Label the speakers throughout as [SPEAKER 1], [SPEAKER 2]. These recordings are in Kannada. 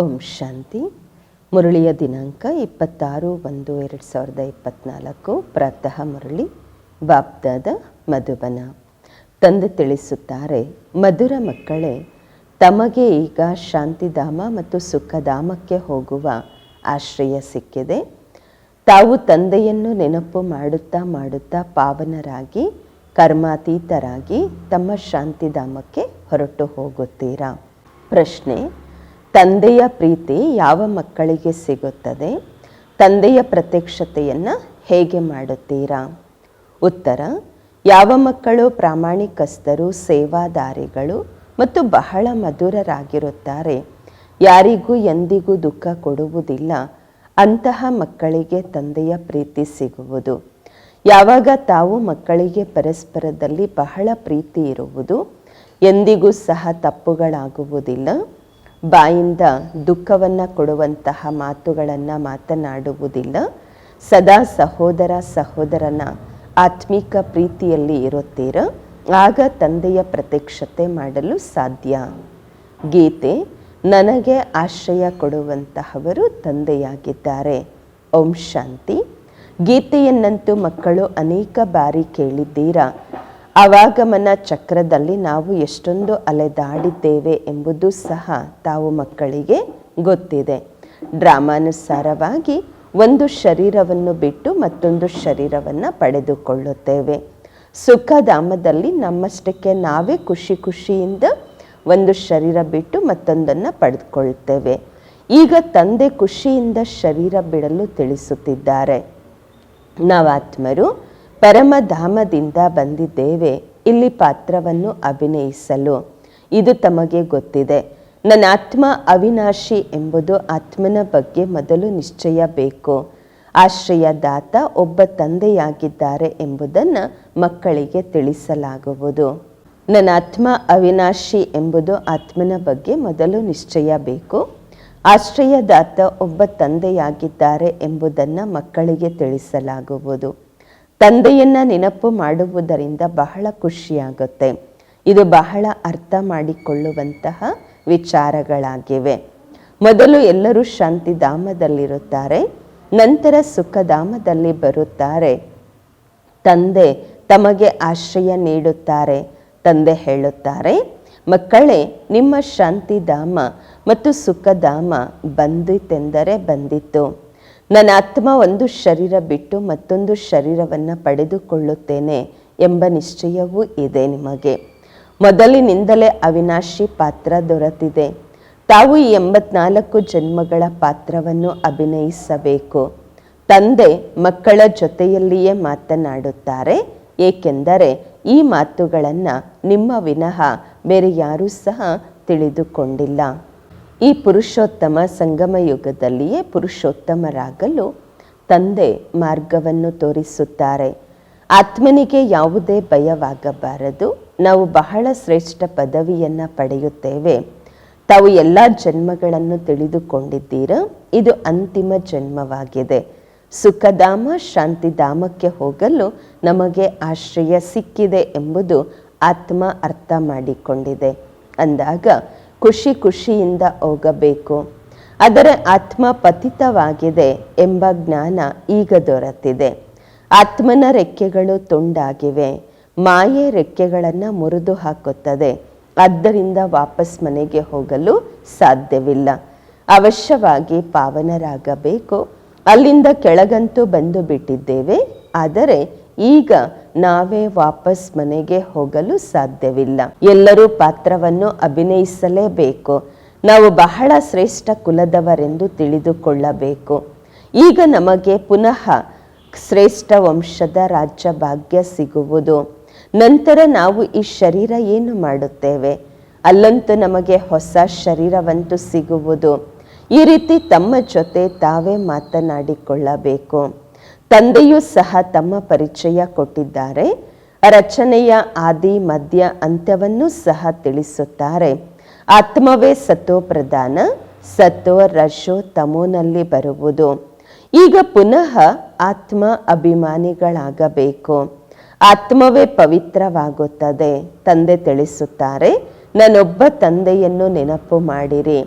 [SPEAKER 1] ಓಂ ಶಾಂತಿ. ಮುರಳಿಯ ದಿನಾಂಕ ಇಪ್ಪತ್ತಾರು ಒಂದು ಎರಡು ಸಾವಿರದ ಇಪ್ಪತ್ತ್ನಾಲ್ಕು ಪ್ರಾತಃ ಮುರಳಿ ಬಾಬ್ದಾದ ಮಧುಬನ. ತಂದೆ ತಿಳಿಸುತ್ತಾರೆ, ಮಧುರ ಮಕ್ಕಳೇ, ತಮಗೆ ಈಗ ಶಾಂತಿಧಾಮ ಮತ್ತು ಸುಖಧಾಮಕ್ಕೆ ಹೋಗುವ ಆಶ್ರಯ ಸಿಕ್ಕಿದೆ. ತಾವು ತಂದೆಯನ್ನು ನೆನಪು ಮಾಡುತ್ತಾ ಮಾಡುತ್ತಾ ಪಾವನರಾಗಿ, ಕರ್ಮಾತೀತರಾಗಿ ತಮ್ಮ ಶಾಂತಿಧಾಮಕ್ಕೆ ಹೊರಟು ಹೋಗುತ್ತೀರಾ? ಪ್ರಶ್ನೆ ತಂದೆಯ ಪ್ರೀತಿ ಯಾವ ಮಕ್ಕಳಿಗೆ ಸಿಗುತ್ತದೆ? ತಂದೆಯ ಪ್ರತ್ಯಕ್ಷತೆಯನ್ನು ಹೇಗೆ ಮಾಡುತ್ತೀರಾ? ಉತ್ತರ, ಯಾವ ಮಕ್ಕಳು ಪ್ರಾಮಾಣಿಕಸ್ಥರು, ಸೇವಾದಾರಿಗಳು ಮತ್ತು ಬಹಳ ಮಧುರರಾಗಿರುತ್ತಾರೆ? ಯಾರಿಗೂ ಎಂದಿಗೂ ದುಃಖ ಕೊಡುವುದಿಲ್ಲ. ಅಂತಹ ಮಕ್ಕಳಿಗೆ ತಂದೆಯ ಪ್ರೀತಿ ಸಿಗುವುದು. ಯಾವಾಗ ತಾವು ಮಕ್ಕಳಿಗೆ ಪರಸ್ಪರದಲ್ಲಿ ಬಹಳ ಪ್ರೀತಿ ಇರುವುದು? ಎಂದಿಗೂ ಸಹ ತಪ್ಪುಗಳಾಗುವುದಿಲ್ಲ. ಬಾಯಿಂದ ದುಃಖವನ್ನು ಕೊಡುವಂತಹ ಮಾತುಗಳನ್ನು ಮಾತನಾಡುವುದಿಲ್ಲ. ಸದಾ ಸಹೋದರ ಸಹೋದರನ ಆತ್ಮಿಕ ಪ್ರೀತಿಯಲ್ಲಿ ಇರುತ್ತೀರ. ಆಗ ತಂದೆಯ ಪ್ರತ್ಯಕ್ಷತೆ ಮಾಡಲು ಸಾಧ್ಯ. ಗೀತೆ, ನನಗೆ ಆಶ್ರಯ ಕೊಡುವಂತಹವರು ತಂದೆಯಾಗಿದ್ದಾರೆ. ಓಂ ಶಾಂತಿ. ಗೀತೆಯನ್ನಂತೂ ಮಕ್ಕಳು ಅನೇಕ ಬಾರಿ ಕೇಳಿದ್ದೀರಾ? ಅವಾಗಮನ ಚಕ್ರದಲ್ಲಿ ನಾವು ಎಷ್ಟೊಂದು ಅಲೆದಾಡಿದ್ದೇವೆ ಎಂಬುದು ಸಹ ತಾವು ಮಕ್ಕಳಿಗೆ ಗೊತ್ತಿದೆ. ಡ್ರಾಮಾನುಸಾರವಾಗಿ ಒಂದು ಶರೀರವನ್ನು ಬಿಟ್ಟು ಮತ್ತೊಂದು ಶರೀರವನ್ನು ಪಡೆದುಕೊಳ್ಳುತ್ತೇವೆ. ಸುಖಧಾಮದಲ್ಲಿ ನಮ್ಮಷ್ಟಕ್ಕೆ ನಾವೇ ಖುಷಿ ಖುಷಿಯಿಂದ ಒಂದು ಶರೀರ ಬಿಟ್ಟು ಮತ್ತೊಂದನ್ನು ಪಡೆದುಕೊಳ್ತೇವೆ ಈಗ ತಂದೆ ಖುಷಿಯಿಂದ ಶರೀರ ಬಿಡಲು ತಿಳಿಸುತ್ತಿದ್ದಾರೆ. ನಾವಾತ್ಮರು ಪರಮಧಾಮದಿಂದ ಬಂದಿದ್ದೇವೆ. ಇಲ್ಲಿ ಪಾತ್ರವನ್ನು ಅಭಿನಯಿಸಲು. ಇದು ತಮಗೆ ಗೊತ್ತಿದೆ. ನನ್ನ ಆತ್ಮ ಅವಿನಾಶಿ ಎಂಬುದು ಆತ್ಮನ ಬಗ್ಗೆ ಮೊದಲು ನಿಶ್ಚಯ ಬೇಕು ಆಶ್ರಯದಾತ ಒಬ್ಬ ತಂದೆಯಾಗಿದ್ದಾರೆ ಎಂಬುದನ್ನು ಮಕ್ಕಳಿಗೆ ತಿಳಿಸಲಾಗುವುದು. ನನ್ನ ಆತ್ಮ ಅವಿನಾಶಿ ಎಂಬುದು ಆತ್ಮನ ಬಗ್ಗೆ ಮೊದಲು ನಿಶ್ಚಯ ಬೇಕು ಆಶ್ರಯದಾತ ಒಬ್ಬ ತಂದೆಯಾಗಿದ್ದಾರೆ ಎಂಬುದನ್ನು ಮಕ್ಕಳಿಗೆ ತಿಳಿಸಲಾಗುವುದು. ತಂದೆಯನ್ನ ನೆನಪು ಮಾಡುವುದರಿಂದ ಬಹಳ ಖುಷಿಯಾಗುತ್ತೆ. ಇದು ಬಹಳ ಅರ್ಥ ಮಾಡಿಕೊಳ್ಳುವಂತಹ ವಿಚಾರಗಳಾಗಿವೆ. ಮೊದಲು ಎಲ್ಲರೂ ಶಾಂತಿಧಾಮದಲ್ಲಿರುತ್ತಾರೆ, ನಂತರ ಸುಖಧಾಮದಲ್ಲಿ ಬರುತ್ತಾರೆ. ತಂದೆ ತಮಗೆ ಆಶ್ರಯ ನೀಡುತ್ತಾರೆ, ತಂದೆ ಹೇಳುತ್ತಾರೆ, ಮಕ್ಕಳೇ, ನಿಮ್ಮ ಶಾಂತಿಧಾಮ ಮತ್ತು ಸುಖಧಾಮ ಬಂದಿತೆಂದರೆ ಬಂದಿತ್ತು ನನ್ನ ಆತ್ಮ ಒಂದು ಶರೀರ ಬಿಟ್ಟು ಮತ್ತೊಂದು ಶರೀರವನ್ನು ಪಡೆದುಕೊಳ್ಳುತ್ತೇನೆ ಎಂಬ ನಿಶ್ಚಯವೂ ಇದೆ ನಿಮಗೆ. ಮೊದಲಿನಿಂದಲೇ ಅವಿನಾಶಿ ಪಾತ್ರ ದೊರೆತಿದೆ. ತಾವು ಈ ಎಂಬತ್ನಾಲ್ಕು ಜನ್ಮಗಳ ಪಾತ್ರವನ್ನು ಅಭಿನಯಿಸಬೇಕು. ತಂದೆ ಮಕ್ಕಳ ಜೊತೆಯಲ್ಲಿಯೇ ಮಾತನಾಡುತ್ತಾರೆ, ಏಕೆಂದರೆ ಈ ಮಾತುಗಳನ್ನು ನಿಮ್ಮ ವಿನಃ ಬೇರೆ ಯಾರೂ ಸಹ ತಿಳಿದುಕೊಂಡಿಲ್ಲ. ಈ ಪುರುಷೋತ್ತಮ ಸಂಗಮ ಯುಗದಲ್ಲಿಯೇ ಪುರುಷೋತ್ತಮರಾಗಲು ತಂದೆ ಮಾರ್ಗವನ್ನು ತೋರಿಸುತ್ತಾರೆ. ಆತ್ಮನಿಗೆ ಯಾವುದೇ ಭಯವಾಗಬಾರದು. ನಾವು ಬಹಳ ಶ್ರೇಷ್ಠ ಪದವಿಯನ್ನು ಪಡೆಯುತ್ತೇವೆ. ತಾವು ಎಲ್ಲ ಜನ್ಮಗಳನ್ನು ತಿಳಿದುಕೊಂಡಿದ್ದೀರ? ಇದು ಅಂತಿಮ ಜನ್ಮವಾಗಿದೆ. ಸುಖಧಾಮ, ಶಾಂತಿಧಾಮಕ್ಕೆ ಹೋಗಲು ನಮಗೆ ಆಶ್ರಯ ಸಿಕ್ಕಿದೆ ಎಂಬುದು ಆತ್ಮ ಅರ್ಥ ಮಾಡಿಕೊಂಡಿದೆ. ಅಂದಾಗ ಖುಷಿ ಖುಷಿಯಿಂದ ಹೋಗಬೇಕು. ಅದರ ಆತ್ಮ ಪತಿತವಾಗಿದೆ ಎಂಬ ಜ್ಞಾನ ಈಗ ದೊರೆತಿದೆ. ಆತ್ಮನ ರೆಕ್ಕೆಗಳು ತುಂಡಾಗಿವೆ. ಮಾಯೆ ರೆಕ್ಕೆಗಳನ್ನು ಮುರಿದು ಹಾಕುತ್ತದೆ. ಆದ್ದರಿಂದ ವಾಪಸ್ ಮನೆಗೆ ಹೋಗಲು ಸಾಧ್ಯವಿಲ್ಲ. ಅವಶ್ಯವಾಗಿ ಪಾವನರಾಗಬೇಕು. ಅಲ್ಲಿಂದ ಕೆಳಗಂತೂ ಬಂದು ಬಿಟ್ಟಿದ್ದೇವೆ. ಆದರೆ ಈಗ ನಾವೇ ವಾಪಸ್ ಮನೆಗೆ ಹೋಗಲು ಸಾಧ್ಯವಿಲ್ಲ. ಎಲ್ಲರೂ ಪಾತ್ರವನ್ನು ಅಭಿನಯಿಸಲೇಬೇಕು. ನಾವು ಬಹಳ ಶ್ರೇಷ್ಠ ಕುಲದವರೆಂದು ತಿಳಿದುಕೊಳ್ಳಬೇಕು. ಈಗ ನಮಗೆ ಪುನಃ ಶ್ರೇಷ್ಠ ವಂಶದ ರಾಜ್ಯ ಭಾಗ್ಯ ಸಿಗುವುದು. ನಂತರ ನಾವು ಈ ಶರೀರ ಏನು ಮಾಡುತ್ತೇವೆ? ಅಲ್ಲಂತೂ ನಮಗೆ ಹೊಸ ಶರೀರವಂತೂ ಸಿಗುವುದು. ಈ ರೀತಿ ತಮ್ಮ ಜೊತೆ ತಾವೇ ಮಾತನಾಡಿಕೊಳ್ಳಬೇಕು. ತಂದೆಯೂ ಸಹ ತಮ್ಮ ಪರಿಚಯ ಕೊಟ್ಟಿದ್ದಾರೆ. ರಚನೆಯ ಆದಿ, ಮಧ್ಯ ಅಂತ್ಯವನ್ನು ಸಹ ತಿಳಿಸುತ್ತಾರೆ. ಆತ್ಮವೇ ಸತ್ತೋ ಪ್ರಧಾನ ಸತ್ತೋ ರಶೋ ತಮೋನಲ್ಲಿ ಬರುವುದು. ಈಗ ಪುನಃ ಆತ್ಮ ಅಭಿಮಾನಿಗಳಾಗಬೇಕು. ಆತ್ಮವೇ ಪವಿತ್ರವಾಗುತ್ತದೆ, ತಂದೆ ತಿಳಿಸುತ್ತಾರೆ. ನಾನೊಬ್ಬ ತಂದೆಯನ್ನು ನೆನಪು ಮಾಡಿರಿ.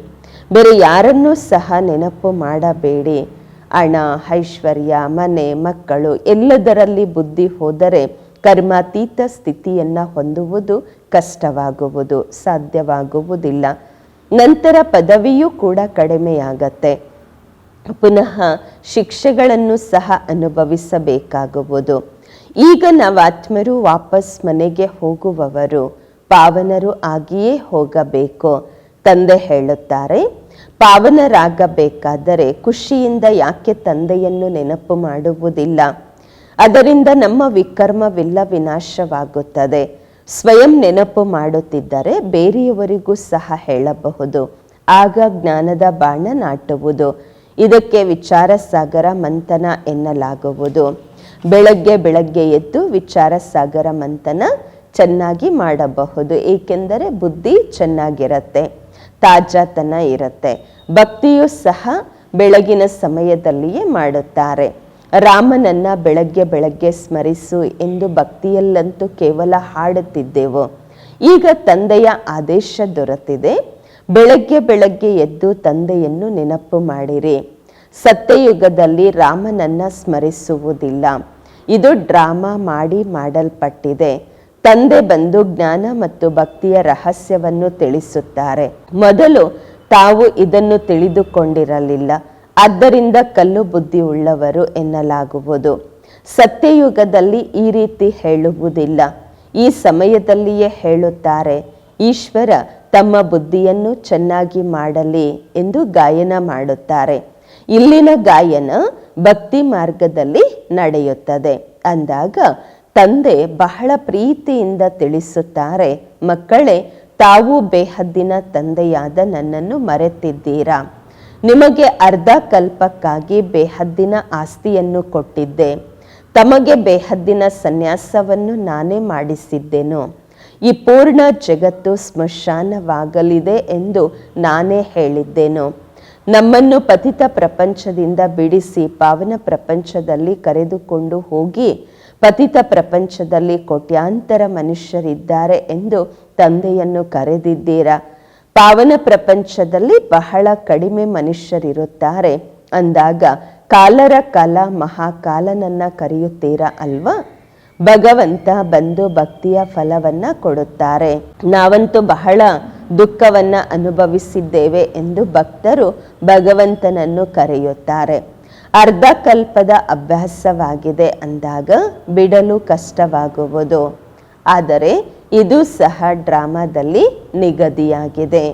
[SPEAKER 1] ಬೇರೆ ಯಾರನ್ನೂ ಸಹ ನೆನಪು ಮಾಡಬೇಡಿ. ಹಣ ಐಶ್ವರ್ಯ, ಮನೆ, ಮಕ್ಕಳು ಎಲ್ಲದರಲ್ಲಿ ಬುದ್ಧಿ ಹೋದರೆ ಕರ್ಮಾತೀತ ಸ್ಥಿತಿಯನ್ನು ಹೊಂದುವುದು ಕಷ್ಟವಾಗುವುದು, ಸಾಧ್ಯವಾಗುವುದಿಲ್ಲ. ನಂತರ ಪದವಿಯೂ ಕೂಡ ಕಡಿಮೆಯಾಗತ್ತೆ. ಪುನಃ ಶಿಕ್ಷೆಗಳನ್ನು ಸಹ ಅನುಭವಿಸಬೇಕಾಗುವುದು. ಈಗ ನಾವು ಆತ್ಮರು ವಾಪಸ್ ಮನೆಗೆ ಹೋಗುವವರು, ಪಾವನರು ಆಗಿಯೇ ಹೋಗಬೇಕು. ತಂದೆ ಹೇಳುತ್ತಾರೆ ಪಾವನರಾಗಬೇಕಾದರೆ ಖುಷಿಯಿಂದ ಯಾಕೆ ತಂದೆಯನ್ನು ನೆನಪು ಮಾಡುವುದಿಲ್ಲ? ಅದರಿಂದ ನಮ್ಮ ವಿಕರ್ಮವಿಲ್ಲ ವಿನಾಶವಾಗುತ್ತದೆ. ಸ್ವಯಂ ನೆನಪು ಮಾಡುತ್ತಿದ್ದರೆ ಬೇರೆಯವರಿಗೂ ಸಹ ಹೇಳಬಹುದು. ಆಗ ಜ್ಞಾನದ ಬಾಣ ನಾಟುವುದು. ಇದಕ್ಕೆ ವಿಚಾರ ಸಾಗರ ಮಂಥನ ಎನ್ನಲಾಗುವುದು. ಬೆಳಗ್ಗೆ ಬೆಳಗ್ಗೆ ಎದ್ದು ವಿಚಾರ ಸಾಗರ ಮಂಥನ ಚೆನ್ನಾಗಿ ಮಾಡಬಹುದು. ಏಕೆಂದರೆ ಬುದ್ಧಿ ಚೆನ್ನಾಗಿರತ್ತೆ. ತಾಜಾತನ ಇರುತ್ತೆ. ಭಕ್ತಿಯೂ ಸಹ ಬೆಳಗಿನ ಸಮಯದಲ್ಲಿಯೇ ಮಾಡುತ್ತಾರೆ. ರಾಮನನ್ನ ಬೆಳಗ್ಗೆ ಬೆಳಗ್ಗೆ ಸ್ಮರಿಸು ಎಂದು ಭಕ್ತಿಯಲ್ಲಂತೂ ಕೇವಲ ಹಾಡುತ್ತಿದ್ದೆವು. ಈಗ ತಂದೆಯ ಆದೇಶ ದೊರೆತಿದೆ. ಬೆಳಗ್ಗೆ ಬೆಳಗ್ಗೆ ಎದ್ದು ತಂದೆಯನ್ನು ನೆನಪು ಮಾಡಿರಿ. ಸತ್ಯಯುಗದಲ್ಲಿ ರಾಮನನ್ನ ಸ್ಮರಿಸುವುದಿಲ್ಲ. ಇದು ಡ್ರಾಮಾ ಮಾಡಿ ಮಾಡಲ್ಪಟ್ಟಿದೆ. ತಂದೆ ಬಂದು ಜ್ಞಾನ ಮತ್ತು ಭಕ್ತಿಯ ರಹಸ್ಯವನ್ನು ತಿಳಿಸುತ್ತಾರೆ. ಮೊದಲು ತಾವು ಇದನ್ನು ತಿಳಿದುಕೊಂಡಿರಲಿಲ್ಲ. ಆದ್ದರಿಂದ ಕಲ್ಲು ಬುದ್ಧಿ ಉಳ್ಳವರು ಎನ್ನಲಾಗುವುದು. ಸತ್ಯಯುಗದಲ್ಲಿ ಈ ರೀತಿ ಹೇಳುವುದಿಲ್ಲ. ಈ ಸಮಯದಲ್ಲಿಯೇ ಹೇಳುತ್ತಾರೆ, ಈಶ್ವರ, ತಮ್ಮ ಬುದ್ಧಿಯನ್ನು ಚೆನ್ನಾಗಿ ಮಾಡಲಿ ಎಂದು ಗಾಯನ ಮಾಡುತ್ತಾರೆ. ಇಲ್ಲಿನ ಗಾಯನ ಭಕ್ತಿ ಮಾರ್ಗದಲ್ಲಿ ನಡೆಯುತ್ತದೆ. ಅಂದಾಗ ತಂದೆ ಬಹಳ ಪ್ರೀತಿಯಿಂದ ತಿಳಿಸುತ್ತಾರೆ, ಮಕ್ಕಳೇ, ತಾವು ಬೇಹದ್ದಿನ ತಂದೆಯಾದ ನನ್ನನ್ನು ಮರೆತಿದ್ದೀರಾ? ನಿಮಗೆ ಅರ್ಧ ಕಲ್ಪಕ್ಕಾಗಿ ಬೇಹದ್ದಿನ ಆಸ್ತಿಯನ್ನು ಕೊಟ್ಟಿದ್ದೆ. ತಮಗೆ ಬೇಹದ್ದಿನ ಸನ್ಯಾಸವನ್ನು ನಾನೇ ಮಾಡಿಸಿದ್ದೆನು. ಈ ಪೂರ್ಣ ಜಗತ್ತು ಸ್ಮಶಾನವಾಗಲಿದೆ ಎಂದು ನಾನೇ ಹೇಳಿದ್ದೆನು. ನಮ್ಮನ್ನು ಪತಿತ ಪ್ರಪಂಚದಿಂದ ಬಿಡಿಸಿ ಪಾವನ ಪ್ರಪಂಚದಲ್ಲಿ ಕರೆದುಕೊಂಡು ಹೋಗಿ ಪತಿತ ಪ್ರಪಂಚದಲ್ಲಿ ಕೋಟ್ಯಾಂತರ ಮನುಷ್ಯರಿದ್ದಾರೆ ಎಂದು ತಂದೆಯನ್ನು ಕರೆದಿದ್ದೀರಾ? ಪಾವನ ಪ್ರಪಂಚದಲ್ಲಿ ಬಹಳ ಕಡಿಮೆ ಮನುಷ್ಯರಿರುತ್ತಾರೆ. ಅಂದಾಗ ಕಾಲರ ಕಾಲ ಮಹಾಕಾಲನನ್ನ ಕರೆಯುತ್ತೀರಾ ಅಲ್ವಾ? ಭಗವಂತ ಬಂದು ಭಕ್ತಿಯ ಫಲವನ್ನ ಕೊಡುತ್ತಾರೆ. ನಾವಂತೂ ಬಹಳ ದುಃಖವನ್ನ ಅನುಭವಿಸಿದ್ದೇವೆ ಎಂದು ಭಕ್ತರು ಭಗವಂತನನ್ನು ಕರೆಯುತ್ತಾರೆ. ಅರ್ಧ ಕಲ್ಪದ ಅಭ್ಯಾಸವಾಗಿದೆ ಅಂದಾಗ ಬಿಡಲು ಕಷ್ಟವಾಗುವುದು. ಆದರೆ ಇದು ಸಹ ಡ್ರಾಮಾದಲ್ಲಿ ನಿಗದಿಯಾಗಿದೆ.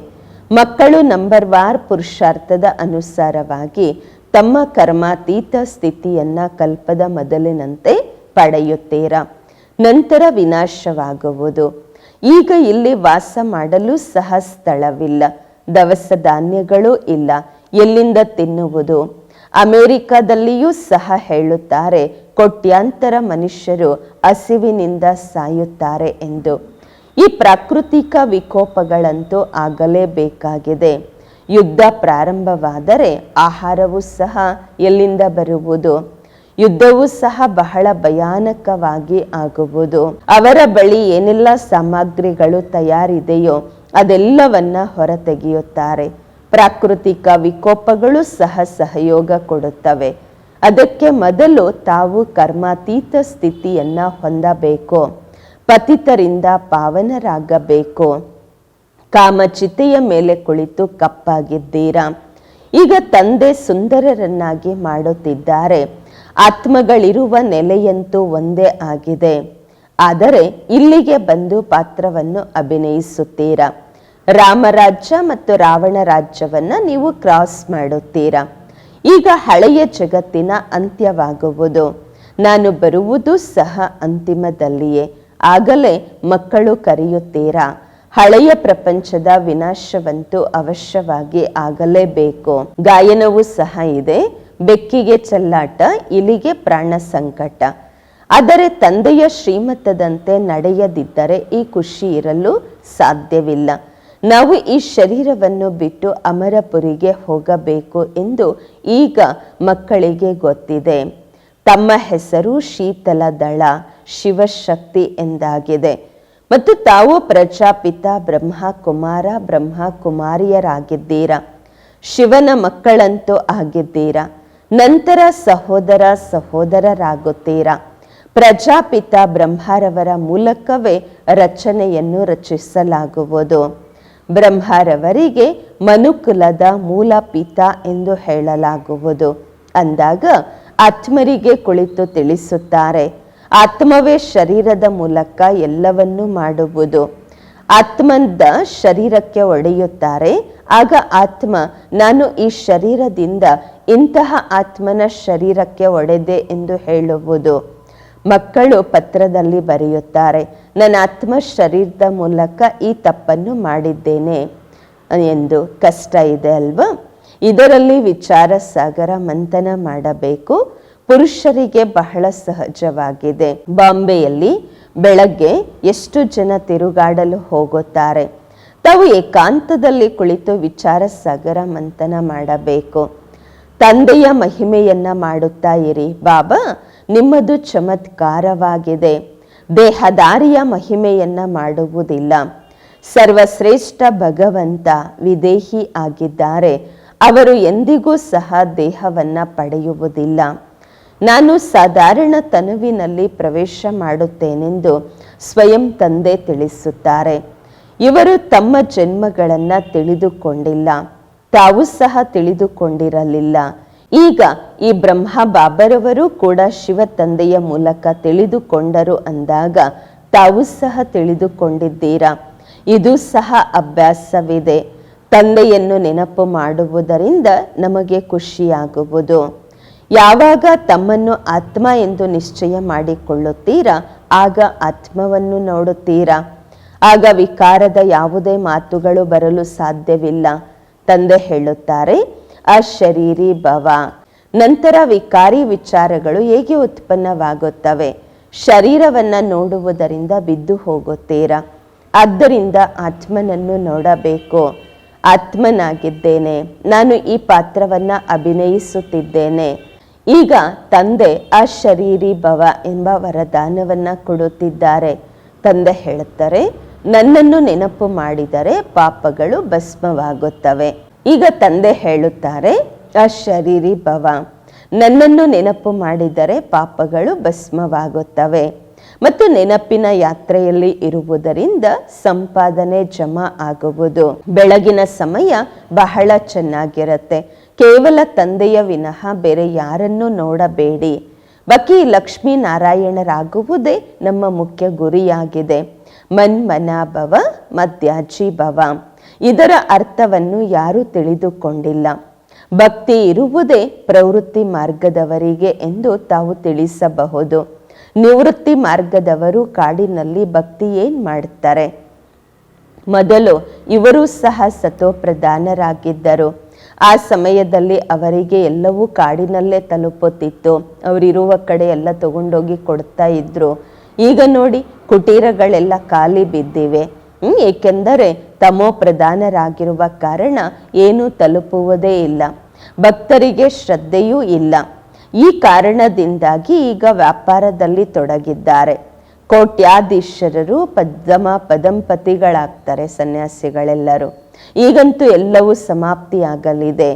[SPEAKER 1] ಮಕ್ಕಳು ನಂಬರ್ ವಾರ್ ಪುರುಷಾರ್ಥದ ಅನುಸಾರವಾಗಿ ತಮ್ಮ ಕರ್ಮಾತೀತ ಸ್ಥಿತಿಯನ್ನು ಕಲ್ಪದ ಮೊದಲಿನಂತೆ ಪಡೆಯುತ್ತೀರಾ? ನಂತರ ವಿನಾಶವಾಗುವುದು. ಈಗ ಇಲ್ಲಿ ವಾಸ ಮಾಡಲು ಸಹ ಸ್ಥಳವಿಲ್ಲ. ದವಸ ಧಾನ್ಯಗಳು ಇಲ್ಲ. ಎಲ್ಲಿಂದ ತಿನ್ನುವುದು? ಅಮೆರಿಕದಲ್ಲಿಯೂ ಸಹ ಹೇಳುತ್ತಾರೆ, ಕೋಟ್ಯಾಂತರ ಮನುಷ್ಯರು ಹಸಿವಿನಿಂದ ಸಾಯುತ್ತಾರೆ ಎಂದು. ಈ ಪ್ರಾಕೃತಿಕ ವಿಕೋಪಗಳಂತೂ ಆಗಲೇಬೇಕಾಗಿದೆ. ಯುದ್ಧ ಪ್ರಾರಂಭವಾದರೆ ಆಹಾರವೂ ಸಹ ಎಲ್ಲಿಂದ ಬರುವುದು? ಯುದ್ಧವೂ ಸಹ ಬಹಳ ಭಯಾನಕವಾಗಿ ಆಗುವುದು. ಅವರ ಬಳಿ ಏನೆಲ್ಲ ಸಾಮಗ್ರಿಗಳು ತಯಾರಿದೆಯೋ ಅದೆಲ್ಲವನ್ನ ಹೊರತೆಗೆಯುತ್ತಾರೆ. ಪ್ರಾಕೃತಿಕ ವಿಕೋಪಗಳು ಸಹ ಸಹಯೋಗ ಕೊಡುತ್ತವೆ. ಅದಕ್ಕೆ ಮೊದಲು ತಾವು ಕರ್ಮಾತೀತ ಸ್ಥಿತಿಯನ್ನು ಹೊಂದಬೇಕು. ಪತಿತರಿಂದ ಪಾವನರಾಗಬೇಕು. ಕಾಮಚಿತೆಯ ಮೇಲೆ ಕುಳಿತು ಕಪ್ಪಾಗಿದ್ದೀರಾ? ಈಗ ತಂದೆ ಸುಂದರರನ್ನಾಗಿ ಮಾಡುತ್ತಿದ್ದಾರೆ. ಆತ್ಮಗಳಿರುವ ನೆಲೆಯಂತೂ ಒಂದೇ ಆಗಿದೆ. ಆದರೆ ಇಲ್ಲಿಗೆ ಬಂದು ಪಾತ್ರವನ್ನು ಅಭಿನಯಿಸುತ್ತೀರಾ? ರಾಮರಾಜ್ಯ ಮತ್ತು ರಾವಣ ರಾಜ್ಯವನ್ನ ನೀವು ಕ್ರಾಸ್ ಮಾಡುತ್ತೀರಾ? ಈಗ ಹಳೆಯ ಜಗತ್ತಿನ ಅಂತ್ಯವಾಗುವುದು. ನಾನು ಬರುವುದು ಸಹ ಅಂತಿಮದಲ್ಲಿಯೇ. ಆಗಲೇ ಮಕ್ಕಳು ಕರೆಯುತ್ತೀರಾ? ಹಳೆಯ ಪ್ರಪಂಚದ ವಿನಾಶವಂತೂ ಅವಶ್ಯವಾಗಿ ಆಗಲೇಬೇಕು. ಗಾಯನವೂ ಸಹ ಇದೆ. ಬೆಕ್ಕಿಗೆ ಚೆಲ್ಲಾಟ, ಇಲಿಗೆ ಪ್ರಾಣ ಸಂಕಟ. ಆದರೆ ತಂದೆಯ ಶ್ರೀಮತದಂತೆ ನಡೆಯದಿದ್ದರೆ ಈ ಖುಷಿ ಇರಲು ಸಾಧ್ಯವಿಲ್ಲ. ನಾವು ಈ ಶರೀರವನ್ನು ಬಿಟ್ಟು ಅಮರಪುರಿಗೆ ಹೋಗಬೇಕು ಎಂದು ಈಗ ಮಕ್ಕಳಿಗೆ ಗೊತ್ತಿದೆ. ತಮ್ಮ ಹೆಸರು ಶೀತಲ ದಳ, ಶಿವಶಕ್ತಿ ಎಂದಾಗಿದೆ. ಮತ್ತು ತಾವು ಪ್ರಜಾಪಿತ ಬ್ರಹ್ಮ ಕುಮಾರ ಬ್ರಹ್ಮ ಕುಮಾರಿಯರಾಗಿದ್ದೀರಾ ಶಿವನ ಮಕ್ಕಳಂತೂ ಆಗಿದ್ದೀರಾ? ನಂತರ ಸಹೋದರ ಸಹೋದರರಾಗುತ್ತೀರಾ? ಪ್ರಜಾಪಿತ ಬ್ರಹ್ಮರವರ ಮೂಲಕವೇ ರಚನೆಯನ್ನು ರಚಿಸಲಾಗುವುದು. ಬ್ರಹ್ಮರವರಿಗೆ ಮನುಕುಲದ ಮೂಲ ಪಿತ ಎಂದು ಹೇಳಲಾಗುವುದು. ಅಂದಾಗ ಆತ್ಮರಿಗೆ ಕುಳಿತು ತಿಳಿಸುತ್ತಾರೆ. ಆತ್ಮವೇ ಶರೀರದ ಮೂಲಕ ಎಲ್ಲವನ್ನೂ ಮಾಡುವುದು. ಆತ್ಮಂದ ಶರೀರಕ್ಕೆ ಒಡೆಯುತ್ತಾರೆ. ಆಗ ಆತ್ಮ, ನಾನು ಈ ಶರೀರದಿಂದ ಇಂತಹ ಆತ್ಮನ ಶರೀರಕ್ಕೆ ಒಡೆದೆ ಎಂದು ಹೇಳುವುದು. ಮಕ್ಕಳು ಪತ್ರದಲ್ಲಿ ಬರೆಯುತ್ತಾರೆ, ನನ್ನ ಆತ್ಮ ಶರೀರದ ಮೂಲಕ ಈ ತಪ್ಪನ್ನು ಮಾಡಿದ್ದೇನೆ ಎಂದು ಕಷ್ಟ ಇದೆ ಅಲ್ವಾ? ಇದರಲ್ಲಿ ವಿಚಾರ ಸಾಗರ ಮಂಥನ ಮಾಡಬೇಕು. ಪುರುಷರಿಗೆ ಬಹಳ ಸಹಜವಾಗಿದೆ. ಬಾಂಬೆಯಲ್ಲಿ ಬೆಳಗ್ಗೆ ಎಷ್ಟು ಜನ ತಿರುಗಾಡಲು ಹೋಗುತ್ತಾರೆ? ತಾವು ಏಕಾಂತದಲ್ಲಿ ಕುಳಿತು ವಿಚಾರ ಸಾಗರ ಮಂಥನ ಮಾಡಬೇಕು. ತಂದೆಯ ಮಹಿಮೆಯನ್ನ ಮಾಡುತ್ತಾ ಇರಿ. ಬಾಬಾ ನಿಮ್ಮದು ಚಮತ್ಕಾರವಾಗಿದೆ. ದೇಹದಾರಿಯ ಮಹಿಮೆಯನ್ನು ಮಾಡುವುದಿಲ್ಲ. ಸರ್ವಶ್ರೇಷ್ಠ ಭಗವಂತ ವಿದೇಹಿ ಆಗಿದ್ದಾರೆ. ಅವರು ಎಂದಿಗೂ ಸಹ ದೇಹವನ್ನು ಪಡೆಯುವುದಿಲ್ಲ. ನಾನು ಸಾಧಾರಣ ತನುವಿನಲ್ಲಿ ಪ್ರವೇಶ ಮಾಡುತ್ತೇನೆಂದು ಸ್ವಯಂ ತಂದೆ ತಿಳಿಸುತ್ತಾರೆ. ಇವರು ತಮ್ಮ ಜನ್ಮಗಳನ್ನು ತಿಳಿದುಕೊಂಡಿಲ್ಲ. ತಾವು ಸಹ ತಿಳಿದುಕೊಂಡಿರಲಿಲ್ಲ. ಈಗ ಈ ಬ್ರಹ್ಮ ಬಾಬರವರು ಕೂಡ ಶಿವ ತಂದೆಯ ಮೂಲಕ ತಿಳಿದುಕೊಂಡರು ಅಂದಾಗ ತಾವು ಸಹ ತಿಳಿದುಕೊಂಡಿದ್ದೀರಾ? ಇದು ಸಹ ಅಭ್ಯಾಸವಿದೆ. ತಂದೆಯನ್ನು ನೆನಪು ಮಾಡುವುದರಿಂದ ನಮಗೆ ಖುಷಿಯಾಗುವುದು. ಯಾವಾಗ ತಮ್ಮನ್ನು ಆತ್ಮ ಎಂದು ನಿಶ್ಚಯ ಮಾಡಿಕೊಳ್ಳುತ್ತೀರಾ, ಆಗ ಆತ್ಮವನ್ನು ನೋಡುತ್ತೀರಾ? ಆಗ ವಿಕಾರದ ಯಾವುದೇ ಮಾತುಗಳು ಬರಲು ಸಾಧ್ಯವಿಲ್ಲ. ತಂದೆ ಹೇಳುತ್ತಾರೆ ಅಶರೀರಿ ಭವ. ನಂತರ ವಿಕಾರಿ ವಿಚಾರಗಳು ಹೇಗೆ ಉತ್ಪನ್ನವಾಗುತ್ತವೆ? ಶರೀರವನ್ನ ನೋಡುವುದರಿಂದ ಬಿದ್ದು ಹೋಗುತ್ತೀರಾ? ಆದ್ದರಿಂದ ಆತ್ಮನನ್ನು ನೋಡಬೇಕು. ಆತ್ಮನಾಗಿದ್ದೇನೆ. ನಾನು ಈ ಪಾತ್ರವನ್ನ ಅಭಿನಯಿಸುತ್ತಿದ್ದೇನೆ. ಈಗ ತಂದೆ ಅಶರೀರಿ ಭವ ಎಂಬ ವರದಾನವನ್ನ ಕೊಡುತ್ತಿದ್ದಾರೆ. ತಂದೆ ಹೇಳುತ್ತಾರೆ, ನನ್ನನ್ನು ನೆನಪು ಮಾಡಿದರೆ ಪಾಪಗಳು ಭಸ್ಮವಾಗುತ್ತವೆ. ಈಗ ತಂದೆ ಹೇಳುತ್ತಾರೆ, ಅಶರೀರಿ ಭವ, ನನ್ನನ್ನು ನೆನಪು ಮಾಡಿದರೆ ಪಾಪಗಳು ಭಸ್ಮವಾಗುತ್ತವೆ. ಮತ್ತು ನೆನಪಿನ ಯಾತ್ರೆಯಲ್ಲಿ ಇರುವುದರಿಂದ ಸಂಪಾದನೆ ಜಮಾ ಆಗುವುದು. ಬೆಳಗಿನ ಸಮಯ ಬಹಳ ಚೆನ್ನಾಗಿರುತ್ತೆ. ಕೇವಲ ತಂದೆಯ ವಿನಃ ಬೇರೆ ಯಾರನ್ನೂ ನೋಡಬೇಡಿ. ಬಕಿ ಲಕ್ಷ್ಮೀನಾರಾಯಣರಾಗುವುದೇ ನಮ್ಮ ಮುಖ್ಯ ಗುರಿಯಾಗಿದೆ. ಮನ್ಮನಾಭವ, ಮಧ್ಯಾಜಿ ಭವ. ಇದರ ಅರ್ಥವನ್ನು ಯಾರೂ ತಿಳಿದುಕೊಂಡಿಲ್ಲ. ಭಕ್ತಿ ಇರುವುದೇ ಪ್ರವೃತ್ತಿ ಮಾರ್ಗದವರಿಗೆ ಎಂದು ತಾವು ತಿಳಿಸಬಹುದು. ನಿವೃತ್ತಿ ಮಾರ್ಗದವರು ಕಾಡಿನಲ್ಲಿ ಭಕ್ತಿ ಏನ್ ಮಾಡುತ್ತಾರೆ ಮೊದಲು ಇವರು ಸಹ ಸತೋಪ್ರಧಾನರಾಗಿದ್ದರು ಆ ಸಮಯದಲ್ಲಿ ಅವರಿಗೆ ಎಲ್ಲವೂ ಕಾಡಿನಲ್ಲೇ ತಲುಪುತ್ತಿತ್ತು. ಅವರಿರುವ ಕಡೆ ಎಲ್ಲ ತಗೊಂಡೋಗಿ ಕೊಡ್ತಾ ಇದ್ರು. ಈಗ ನೋಡಿ, ಕುಟೀರಗಳೆಲ್ಲ ಖಾಲಿ ಬಿದ್ದಿವೆ. ಏಕೆಂದರೆ ತಮೋ ಪ್ರಧಾನರಾಗಿರುವ ಕಾರಣ ಏನೂ ತಲುಪುವುದೇ ಇಲ್ಲ. ಭಕ್ತರಿಗೆ ಶ್ರದ್ಧೆಯೂ ಇಲ್ಲ. ಈ ಕಾರಣದಿಂದಾಗಿ ಈಗ ವ್ಯಾಪಾರದಲ್ಲಿ ತೊಡಗಿದ್ದಾರೆ. ಕೋಟ್ಯಾಧೀಶರರು ಪದ್ಮ ಪದಂಪತಿಗಳಾಗ್ತಾರೆ ಸನ್ಯಾಸಿಗಳೆಲ್ಲರೂ. ಈಗಂತೂ ಎಲ್ಲವೂ ಸಮಾಪ್ತಿಯಾಗಲಿದೆ.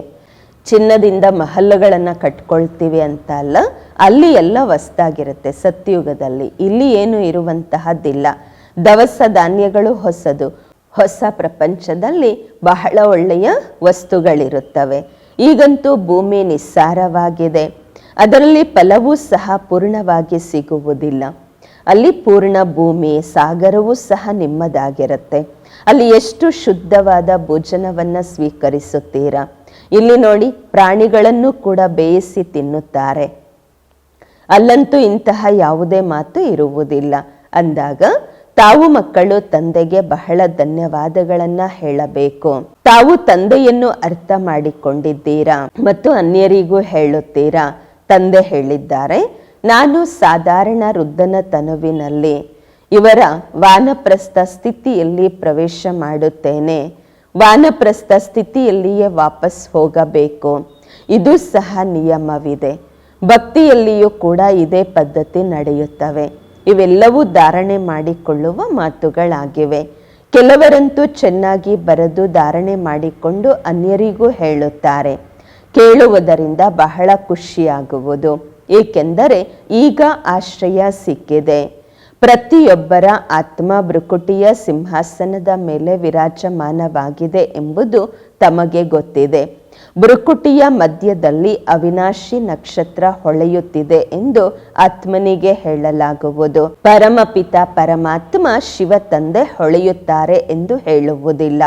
[SPEAKER 1] ಚಿನ್ನದಿಂದ ಮಹಲ್ಲುಗಳನ್ನು ಕಟ್ಕೊಳ್ತೀವಿ ಅಂತ ಅಲ್ಲ, ಅಲ್ಲಿ ಎಲ್ಲ ವಸ್ತಾಗಿರುತ್ತೆ ಸತ್ಯುಗದಲ್ಲಿ. ಇಲ್ಲಿ ಏನು ಇರುವಂತಹದ್ದಿಲ್ಲ. ದವಸ ಧಾನ್ಯಗಳು ಹೊಸದು. ಹೊಸ ಪ್ರಪಂಚದಲ್ಲಿ ಬಹಳ ಒಳ್ಳೆಯ ವಸ್ತುಗಳಿರುತ್ತವೆ. ಈಗಂತೂ ಭೂಮಿ ನಿಸ್ಸಾರವಾಗಿದೆ. ಅದರಲ್ಲಿ ಫಲವೂ ಸಹ ಪೂರ್ಣವಾಗಿ ಸಿಗುವುದಿಲ್ಲ. ಅಲ್ಲಿ ಪೂರ್ಣ ಭೂಮಿ, ಸಾಗರವೂ ಸಹ ನಿಮ್ಮದಾಗಿರುತ್ತೆ. ಅಲ್ಲಿ ಎಷ್ಟು ಶುದ್ಧವಾದ ಭೋಜನವನ್ನು ಸ್ವೀಕರಿಸುತ್ತೀರಾ? ಇಲ್ಲಿ ನೋಡಿ, ಪ್ರಾಣಿಗಳನ್ನು ಕೂಡ ಬೇಯಿಸಿ ತಿನ್ನುತ್ತಾರೆ. ಅಲ್ಲಂತೂ ಇಂತಹ ಯಾವುದೇ ಮಾತು ಇರುವುದಿಲ್ಲ. ಅಂದಾಗ ತಾವು ಮಕ್ಕಳು ತಂದೆಗೆ ಬಹಳ ಧನ್ಯವಾದಗಳನ್ನ ಹೇಳಬೇಕು. ತಾವು ತಂದೆಯನ್ನು ಅರ್ಥ ಮಾಡಿಕೊಂಡಿದ್ದೀರಾ? ಮತ್ತು ಅನ್ಯರಿಗೂ ಹೇಳುತ್ತೀರಾ? ತಂದೆ ಹೇಳಿದ್ದಾರೆ, ನಾನು ಸಾಧಾರಣ ವೃದ್ಧನ ತನುವಿನಲ್ಲಿ ಇವರ ವಾನಪ್ರಸ್ಥ ಸ್ಥಿತಿಯಲ್ಲಿ ಪ್ರವೇಶ ಮಾಡುತ್ತೇನೆ. ವಾನಪ್ರಸ್ಥ ಸ್ಥಿತಿಯಲ್ಲಿಯೇ ವಾಪಸ್ ಹೋಗಬೇಕು. ಇದು ಸಹ ನಿಯಮವಿದೆ. ಭಕ್ತಿಯಲ್ಲಿಯೂ ಕೂಡ ಇದೇ ಪದ್ಧತಿ ನಡೆಯುತ್ತವೆ. ಇವೆಲ್ಲವೂ ಧಾರಣೆ ಮಾಡಿಕೊಳ್ಳುವ ಮಾತುಗಳಾಗಿವೆ. ಕೆಲವರಂತೂ ಚೆನ್ನಾಗಿ ಬರೆದು ಧಾರಣೆ ಮಾಡಿಕೊಂಡು ಅನ್ಯರಿಗೂ ಹೇಳುತ್ತಾರೆ. ಕೇಳುವುದರಿಂದ ಬಹಳ ಖುಷಿಯಾಗುವುದು. ಏಕೆಂದರೆ ಈಗ ಆಶ್ರಯ ಸಿಕ್ಕಿದೆ. ಪ್ರತಿಯೊಬ್ಬರ ಆತ್ಮ ಭೃಕುಟಿಯ ಸಿಂಹಾಸನದ ಮೇಲೆ ವಿರಾಜಮಾನವಾಗಿದೆ ಎಂಬುದು ತಮಗೆ ಗೊತ್ತಿದೆ. ಭೃಕುಟಿಯ ಮಧ್ಯದಲ್ಲಿ ಅವಿನಾಶಿ ನಕ್ಷತ್ರ ಹೊಳೆಯುತ್ತಿದೆ ಎಂದು ಆತ್ಮನಿಗೆ ಹೇಳಲಾಗುವುದು. ಪರಮಪಿತ ಪರಮಾತ್ಮ ಶಿವ ತಂದೆ ಹೊಳೆಯುತ್ತಾರೆ ಎಂದು ಹೇಳುವುದಿಲ್ಲ.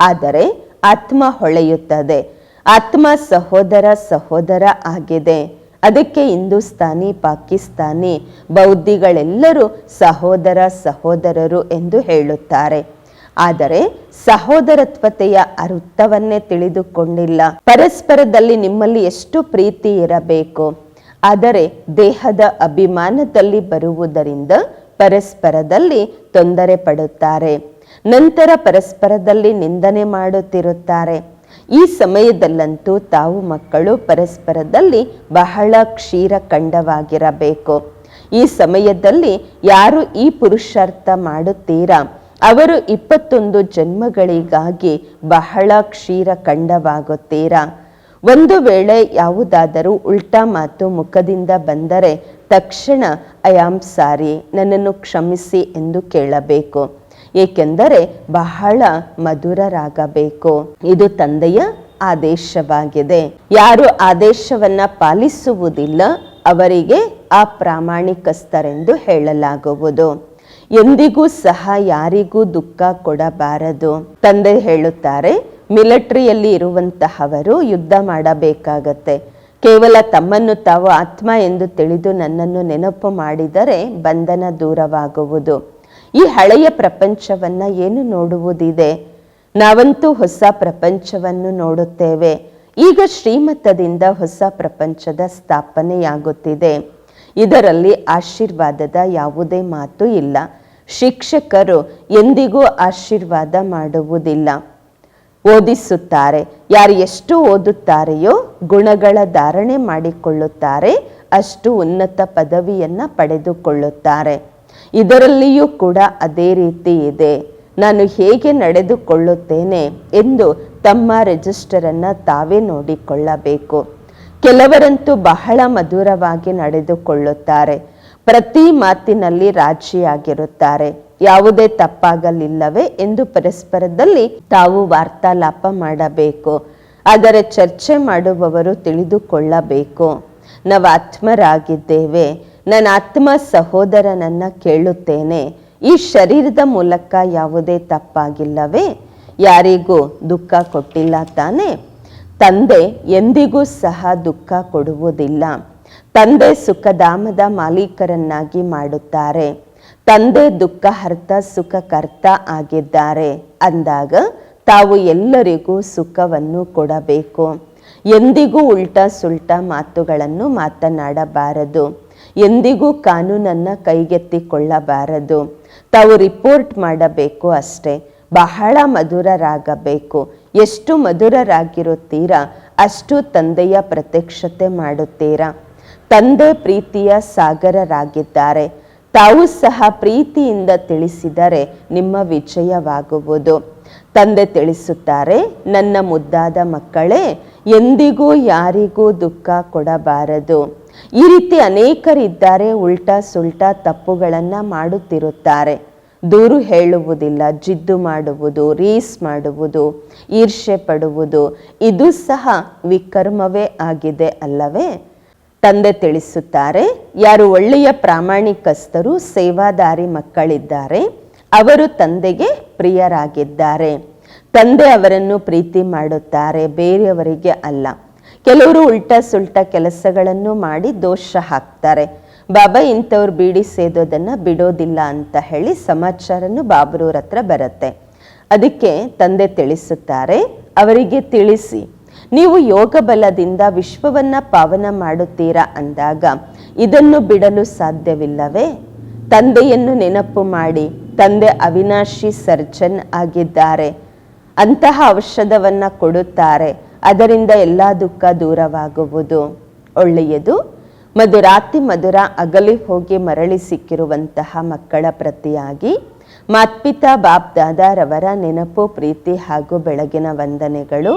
[SPEAKER 1] ಆದರೆ ಆತ್ಮ ಹೊಳೆಯುತ್ತದೆ. ಆತ್ಮ ಸಹೋದರ ಸಹೋದರ ಆಗಿದೆ. ಅದಕ್ಕೆ ಹಿಂದೂಸ್ತಾನಿ, ಪಾಕಿಸ್ತಾನಿ ಬೌದ್ಧಿಗಳೆಲ್ಲರೂ ಸಹೋದರ ಸಹೋದರರು ಎಂದು ಹೇಳುತ್ತಾರೆ. ಆದರೆ ಸಹೋದರತ್ವತೆಯ ಅರ್ಥವನ್ನೇ ತಿಳಿದುಕೊಂಡಿಲ್ಲ. ಪರಸ್ಪರದಲ್ಲಿ ನಿಮ್ಮಲ್ಲಿ ಎಷ್ಟು ಪ್ರೀತಿ ಇರಬೇಕು? ಆದರೆ ದೇಹದ ಅಭಿಮಾನದಲ್ಲಿ ಬರುವುದರಿಂದ ಪರಸ್ಪರದಲ್ಲಿ ತೊಂದರೆ ಪಡುತ್ತಾರೆ. ನಂತರ ಪರಸ್ಪರದಲ್ಲಿ ನಿಂದನೆ ಮಾಡುತ್ತಿರುತ್ತಾರೆ. ಈ ಸಮಯದಲ್ಲಂತೂ ತಾವು ಮಕ್ಕಳು ಪರಸ್ಪರದಲ್ಲಿ ಬಹಳ ಕ್ಷೀರ ಖಂಡವಾಗಿರಬೇಕು. ಈ ಸಮಯದಲ್ಲಿ ಯಾರು ಈ ಪುರುಷಾರ್ಥ ಮಾಡುತ್ತೀರಾ? ಅವರು ಇಪ್ಪತ್ತೊಂದು ಜನ್ಮಗಳಿಗಾಗಿ ಬಹಳ ಕ್ಷೀರ ಖಂಡವಾಗುತ್ತೀರಾ ಒಂದು ವೇಳೆ ಯಾವುದಾದರೂ ಉಲ್ಟಾ ಮಾತು ಮುಖದಿಂದ ಬಂದರೆ ತಕ್ಷಣ, ಐ ಸಾರಿ, ನನ್ನನ್ನು ಕ್ಷಮಿಸಿ ಎಂದು ಕೇಳಬೇಕು. ಏಕೆಂದರೆ ಬಹಳ ಮಧುರರಾಗಬೇಕು. ಇದು ತಂದೆಯ ಆದೇಶವಾಗಿದೆ. ಯಾರು ಆದೇಶವನ್ನ ಪಾಲಿಸುವುದಿಲ್ಲ, ಅವರಿಗೆ ಅಪ್ರಾಮಾಣಿಕಸ್ಥರೆಂದು ಹೇಳಲಾಗುವುದು. ಎಂದಿಗೂ ಸಹ ಯಾರಿಗೂ ದುಃಖ ಕೊಡಬಾರದು. ತಂದೆ ಹೇಳುತ್ತಾರೆ, ಮಿಲಿಟರಿಯಲ್ಲಿ ಇರುವಂತಹವರು ಯುದ್ಧ ಮಾಡಬೇಕಾಗತ್ತೆ. ಕೇವಲ ತಮ್ಮನ್ನು ತಾವು ಆತ್ಮ ಎಂದು ತಿಳಿದು ನನ್ನನ್ನು ನೆನಪು ಮಾಡಿದರೆ ಬಂಧನ ದೂರವಾಗುವುದು. ಈ ಹಳೆಯ ಪ್ರಪಂಚವನ್ನ ಏನು ನೋಡುವುದಿದೆ? ನಾವಂತೂ ಹೊಸ ಪ್ರಪಂಚವನ್ನು ನೋಡುತ್ತೇವೆ. ಈಗ ಶ್ರೀಮತದಿಂದ ಹೊಸ ಪ್ರಪಂಚದ ಸ್ಥಾಪನೆಯಾಗುತ್ತಿದೆ. ಇದರಲ್ಲಿ ಆಶೀರ್ವಾದದ ಯಾವುದೇ ಮಾತು ಇಲ್ಲ. ಶಿಕ್ಷಕರು ಎಂದಿಗೂ ಆಶೀರ್ವಾದ ಮಾಡುವುದಿಲ್ಲ. ಓದಿಸುತ್ತಾರೆ. ಯಾರು ಎಷ್ಟು ಓದುತ್ತಾರೆಯೋ ಗುಣಗಳ ಧಾರಣೆ ಮಾಡಿಕೊಳ್ಳುತ್ತಾರೆ, ಅಷ್ಟು ಉನ್ನತ ಪದವಿಯನ್ನ ಪಡೆದುಕೊಳ್ಳುತ್ತಾರೆ. ಇದರಲ್ಲಿಯೂ ಕೂಡ ಅದೇ ರೀತಿ ಇದೆ. ನಾನು ಹೇಗೆ ನಡೆದುಕೊಳ್ಳುತ್ತೇನೆ ಎಂದು ತಮ್ಮ ರೆಜಿಸ್ಟರನ್ನು ತಾವೇ ನೋಡಿಕೊಳ್ಳಬೇಕು. ಕೆಲವರಂತೂ ಬಹಳ ಮಧುರವಾಗಿ ನಡೆದುಕೊಳ್ಳುತ್ತಾರೆ. ಪ್ರತಿ ಮಾತಿನಲ್ಲಿ ರಾಜಿಯಾಗಿರುತ್ತಾರೆ. ಯಾವುದೇ ತಪ್ಪಾಗಲಿಲ್ಲವೇ ಎಂದು ಪರಸ್ಪರದಲ್ಲಿ ತಾವು ವಾರ್ತಾಲಾಪ ಮಾಡಬೇಕು. ಆದರೆ ಚರ್ಚೆ ಮಾಡುವವರು ತಿಳಿದುಕೊಳ್ಳಬೇಕು. ನಾವು ಆತ್ಮರಾಗಿದ್ದೇವೆ. ನನ್ನ ಆತ್ಮ ಸಹೋದರನನ್ನ ಕೇಳುತ್ತೇನೆ. ಈ ಶರೀರದ ಮೂಲಕ ಯಾವುದೇ ತಪ್ಪಾಗಿಲ್ಲವೇ? ಯಾರಿಗೂ ದುಃಖ ಕೊಟ್ಟಿಲ್ಲ ತಾನೇ? ತಂದೆ ಎಂದಿಗೂ ಸಹ ದುಃಖ ಕೊಡುವುದಿಲ್ಲ. ತಂದೆ ಸುಖಧಾಮದ ಮಾಲೀಕರನ್ನಾಗಿ ಮಾಡುತ್ತಾರೆ. ತಂದೆ ದುಃಖ ಹರ್ತ ಸುಖಕರ್ತ ಆಗಿದ್ದಾರೆ. ಅಂದಾಗ ತಾವು ಎಲ್ಲರಿಗೂ ಸುಖವನ್ನು ಕೊಡಬೇಕು. ಎಂದಿಗೂ ಉಲ್ಟಾ ಸುಲ್ಟ ಮಾತುಗಳನ್ನು ಮಾತನಾಡಬಾರದು. ಎಂದಿಗೂ ಕಾನೂನನ್ನು ಕೈಗೆತ್ತಿಕೊಳ್ಳಬಾರದು. ತಾವು ರಿಪೋರ್ಟ್ ಮಾಡಬೇಕು ಅಷ್ಟೇ. ಬಹಳ ಮಧುರರಾಗಬೇಕು. ಎಷ್ಟು ಮಧುರರಾಗಿರುತ್ತೀರಾ? ಅಷ್ಟು ತಂದೆಯ ಪ್ರತ್ಯಕ್ಷತೆ ಮಾಡುತ್ತೀರಾ? ತಂದೆ ಪ್ರೀತಿಯ ಸಾಗರರಾಗಿದ್ದಾರೆ. ತಾವು ಸಹ ಪ್ರೀತಿಯಿಂದ ತಿಳಿಸಿದರೆ ನಿಮ್ಮ ವಿಜಯವಾಗುವುದು. ತಂದೆ ತಿಳಿಸುತ್ತಾರೆ, ನನ್ನ ಮುದ್ದಾದ ಮಕ್ಕಳೇ, ಎಂದಿಗೂ ಯಾರಿಗೂ ದುಃಖ ಕೊಡಬಾರದು. ಈ ರೀತಿ ಅನೇಕರಿದ್ದಾರೆ, ಉಲ್ಟಾ ಸುಲ್ಟಾ ತಪ್ಪುಗಳನ್ನು ಮಾಡುತ್ತಿರುತ್ತಾರೆ. ದೂರು ಹೇಳುವುದಿಲ್ಲ, ಜಿದ್ದು ಮಾಡುವುದು, ರೀಸ್ ಮಾಡುವುದು ಈರ್ಷೆ ಪಡುವುದು. ಇದು ಸಹ ವಿಕರ್ಮವೇ ಆಗಿದೆ ಅಲ್ಲವೇ? ತಂದೆ ತಿಳಿಸುತ್ತಾರೆ, ಯಾರು ಒಳ್ಳೆಯ ಪ್ರಾಮಾಣಿಕಸ್ಥರು, ಸೇವಾದಾರಿ ಮಕ್ಕಳಿದ್ದಾರೆ, ಅವರು ತಂದೆಗೆ ಪ್ರಿಯರಾಗಿದ್ದಾರೆ. ತಂದೆ ಅವರನ್ನು ಪ್ರೀತಿ ಮಾಡುತ್ತಾರೆ, ಬೇರೆಯವರಿಗೆ ಅಲ್ಲ. ಕೆಲವರು ಉಲ್ಟಾ ಸುಲ್ಟ ಕೆಲಸಗಳನ್ನು ಮಾಡಿ ದೋಷ ಹಾಕ್ತಾರೆ. ಬಾಬಾ ಇಂಥವ್ರು ಬೀಡಿ ಸೇದೋದನ್ನು ಬಿಡೋದಿಲ್ಲ ಅಂತ ಹೇಳಿ ಸಮಾಚಾರನು ಬಾಬರೂರ್ ಹತ್ರ ಬರುತ್ತೆ. ಅದಕ್ಕೆ ತಂದೆ ತಿಳಿಸುತ್ತಾರೆ, ಅವರಿಗೆ ತಿಳಿಸಿ ನೀವು ಯೋಗ ಬಲದಿಂದ ವಿಶ್ವವನ್ನ ಪಾವನ ಮಾಡುತ್ತೀರಾ ಅಂದಾಗ, ಇದನ್ನು ಬಿಡಲು ಸಾಧ್ಯವಿಲ್ಲವೇ? ತಂದೆಯನ್ನು ನೆನಪು ಮಾಡಿ, ತಂದೆ ಅವಿನಾಶಿ ಸರ್ಜನ್ ಆಗಿದ್ದಾರೆ. ಅಂತಹ ಔಷಧವನ್ನು ಕೊಡುತ್ತಾರೆ, ಅದರಿಂದ ಎಲ್ಲ ದುಃಖ ದೂರವಾಗುವುದು. ಒಳ್ಳೆಯದು, ಮಧುರಾತಿ ಮಧುರ ಅಗಲಿ ಹೋಗಿ ಮರಳಿ ಸಿಕ್ಕಿರುವಂತಹ ಮಕ್ಕಳ ಪ್ರತಿಯಾಗಿ, ಮಾತ್ಪಿತಾ ಬಾಪ್ ದಾದಾರವರ ನೆನಪು, ಪ್ರೀತಿ ಹಾಗೂ ಬೆಳಗಿನ ವಂದನೆಗಳು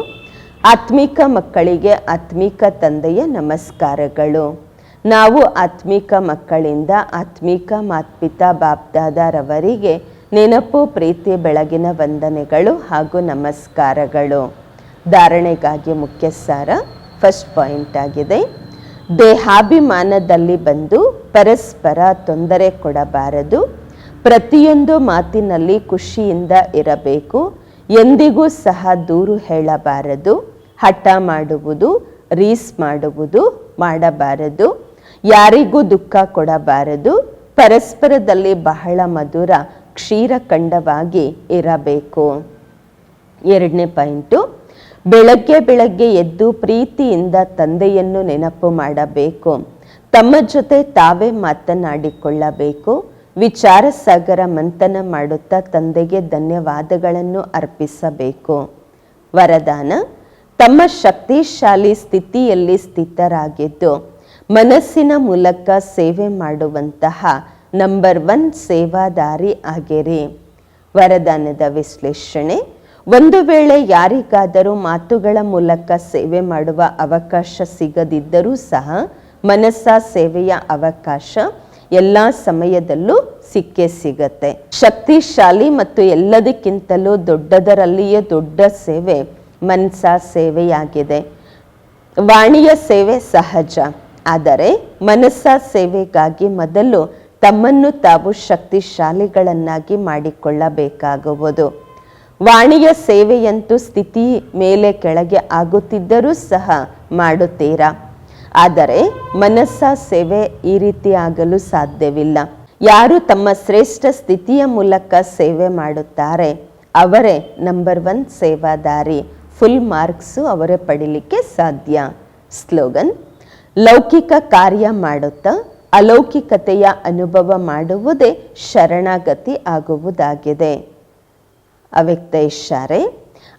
[SPEAKER 1] ಆತ್ಮಿಕ ಮಕ್ಕಳಿಗೆ ಆತ್ಮಿಕ ತಂದೆಯ ನಮಸ್ಕಾರಗಳು. ನಾವು ಆತ್ಮಿಕ ಮಕ್ಕಳಿಂದ ಆತ್ಮಿಕ ಮಾತ್ಪಿತಾ ಬಾಪ್ದಾದರವರಿಗೆ ನೆನಪು, ಪ್ರೀತಿ, ಬೆಳಗಿನ ವಂದನೆಗಳು ಹಾಗೂ ನಮಸ್ಕಾರಗಳು. ಧಾರಣೆಗಾಗಿ ಮುಖ್ಯ ಸಾರ ಫಸ್ಟ್ ಪಾಯಿಂಟ್ ಆಗಿದೆ. ದೇಹಾಭಿಮಾನದಲ್ಲಿ ಬಂದು ಪರಸ್ಪರ ತೊಂದರೆ ಕೊಡಬಾರದು. ಪ್ರತಿಯೊಂದು ಮಾತಿನಲ್ಲಿ ಖುಷಿಯಿಂದ ಇರಬೇಕು. ಎಂದಿಗೂ ಸಹ ದೂರು ಹೇಳಬಾರದು. ಹಠ ಮಾಡುವುದು, ರೀಸ್ ಮಾಡುವುದು, ಮಾಡಬಾರದು. ಯಾರಿಗೂ ದುಃಖ ಕೊಡಬಾರದು. ಪರಸ್ಪರದಲ್ಲಿ ಬಹಳ ಮಧುರ ಕ್ಷೀರಖಂಡವಾಗಿ ಇರಬೇಕು. ಎರಡನೇ ಪಾಯಿಂಟು, ಬೆಳಗ್ಗೆ ಬೆಳಗ್ಗೆ ಎದ್ದು ಪ್ರೀತಿಯಿಂದ ತಂದೆಯನ್ನು ನೆನಪು ಮಾಡಬೇಕು. ತಮ್ಮ ಜೊತೆ ತಾವೇ ಮಾತನಾಡಿಕೊಳ್ಳಬೇಕು. ವಿಚಾರ ಸಾಗರ ಮಂಥನ ಮಾಡುತ್ತಾ ತಂದೆಗೆ ಧನ್ಯವಾದಗಳನ್ನು ಅರ್ಪಿಸಬೇಕು. ವರದಾನ ತಮ್ಮ ಶಕ್ತಿಶಾಲಿ ಸ್ಥಿತಿಯಲ್ಲಿ ಸ್ಥಿತರಾಗಿದ್ದು, ಮನಸ್ಸಿನ ಮೂಲಕ ಸೇವೆ ಮಾಡುವಂತಹ ನಂಬರ್ ಒನ್ ಸೇವಾದಾರಿ ಆಗಿರಿ. ವರದಾನದ ವಿಶ್ಲೇಷಣೆ, ಒಂದು ವೇಳೆ ಯಾರಿಗಾದರೂ ಮಾತುಗಳ ಮೂಲಕ ಸೇವೆ ಮಾಡುವ ಅವಕಾಶ ಸಿಗದಿದ್ದರೂ ಸಹ ಮನಸ್ಸ ಸೇವೆಯ ಅವಕಾಶ ಎಲ್ಲ ಸಮಯದಲ್ಲೂ ಸಿಕ್ಕೇ ಸಿಗತ್ತೆ. ಶಕ್ತಿಶಾಲಿ ಮತ್ತು ಎಲ್ಲದಕ್ಕಿಂತಲೂ ದೊಡ್ಡದರಲ್ಲಿಯೇ ದೊಡ್ಡ ಸೇವೆ ಮನಸ ಸೇವೆಯಾಗಿದೆ. ವಾಣಿಯ ಸೇವೆ ಸಹಜ. ಆದರೆ ಮನಸ್ಸ ಸೇವೆಗಾಗಿ ಮೊದಲು ತಮ್ಮನ್ನು ತಾವು ಶಕ್ತಿಶಾಲಿಗಳನ್ನಾಗಿ ಮಾಡಿಕೊಳ್ಳಬೇಕಾಗುವುದು. ವಾಣಿಯ ಸೇವೆಯಂತೂ ಸ್ಥಿತಿ ಮೇಲೆ ಕೆಳಗೆ ಆಗುತ್ತಿದ್ದರೂ ಸಹ ಮಾಡುತ್ತೀರಾ? ಆದರೆ ಮನಸ್ಸ ಸೇವೆ ಈ ರೀತಿ ಆಗಲು ಸಾಧ್ಯವಿಲ್ಲ. ಯಾರು ತಮ್ಮ ಶ್ರೇಷ್ಠ ಸ್ಥಿತಿಯ ಮೂಲಕ ಸೇವೆ ಮಾಡುತ್ತಾರೆ, ಅವರೇ ನಂಬರ್ ಒನ್ ಸೇವಾದಾರಿ. ಫುಲ್ ಮಾರ್ಕ್ಸು ಅವರೇ ಪಡಿಲಿಕ್ಕೆ ಸಾಧ್ಯ. ಸ್ಲೋಗನ್, ಲೌಕಿಕ ಕಾರ್ಯ ಮಾಡುತ್ತಾ ಅಲೌಕಿಕತೆಯ ಅನುಭವ ಮಾಡುವುದೇ ಶರಣಾಗತಿ ಆಗುವುದಾಗಿದೆ. ಅವ್ಯಕ್ತ ಇಶಾರೆ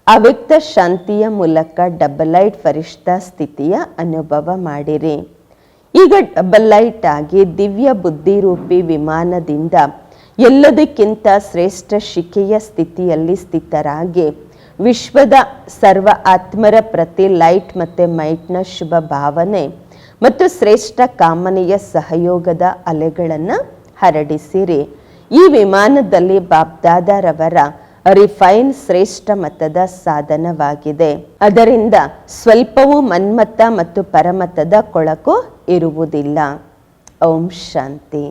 [SPEAKER 1] ಅವ್ಯಕ್ತ ಶಾಂತಿಯ ಮೂಲಕ ಡಬಲ್ ಲೈಟ್ ಫರಿಷ್ಠ ಸ್ಥಿತಿಯ ಅನುಭವ ಮಾಡಿರಿ. ಈಗ ಡಬಲೈಟ್ ಆಗಿ ದಿವ್ಯ ಬುದ್ಧಿರೂಪಿ ವಿಮಾನದಿಂದ ಎಲ್ಲದಕ್ಕಿಂತ ಶ್ರೇಷ್ಠ ಶಿಕೆಯ ಸ್ಥಿತಿಯಲ್ಲಿ ಸ್ಥಿತರಾಗಿ ವಿಶ್ವದ ಸರ್ವ ಆತ್ಮರ ಪ್ರತಿ ಲೈಟ್ ಮತ್ತು ಮೈಟ್ನ ಶುಭ ಭಾವನೆ ಮತ್ತು ಶ್ರೇಷ್ಠ ಕಾಮನೆಯ ಸಹಯೋಗದ ಅಲೆಗಳನ್ನು ಹರಡಿಸಿರಿ. ಈ ವಿಮಾನದಲ್ಲಿ ಬಾಬ್ದಾದರವರ ರಿಫೈನ್ ಶ್ರೇಷ್ಠ ಮತದ ಸಾಧನವಾಗಿದೆ. ಅದರಿಂದ ಸ್ವಲ್ಪವೂ ಮನ್ಮತ ಮತ್ತು ಪರಮತದ ಕೊಳಕು ಇರುವುದಿಲ್ಲ. ಓಂ ಶಾಂತಿ.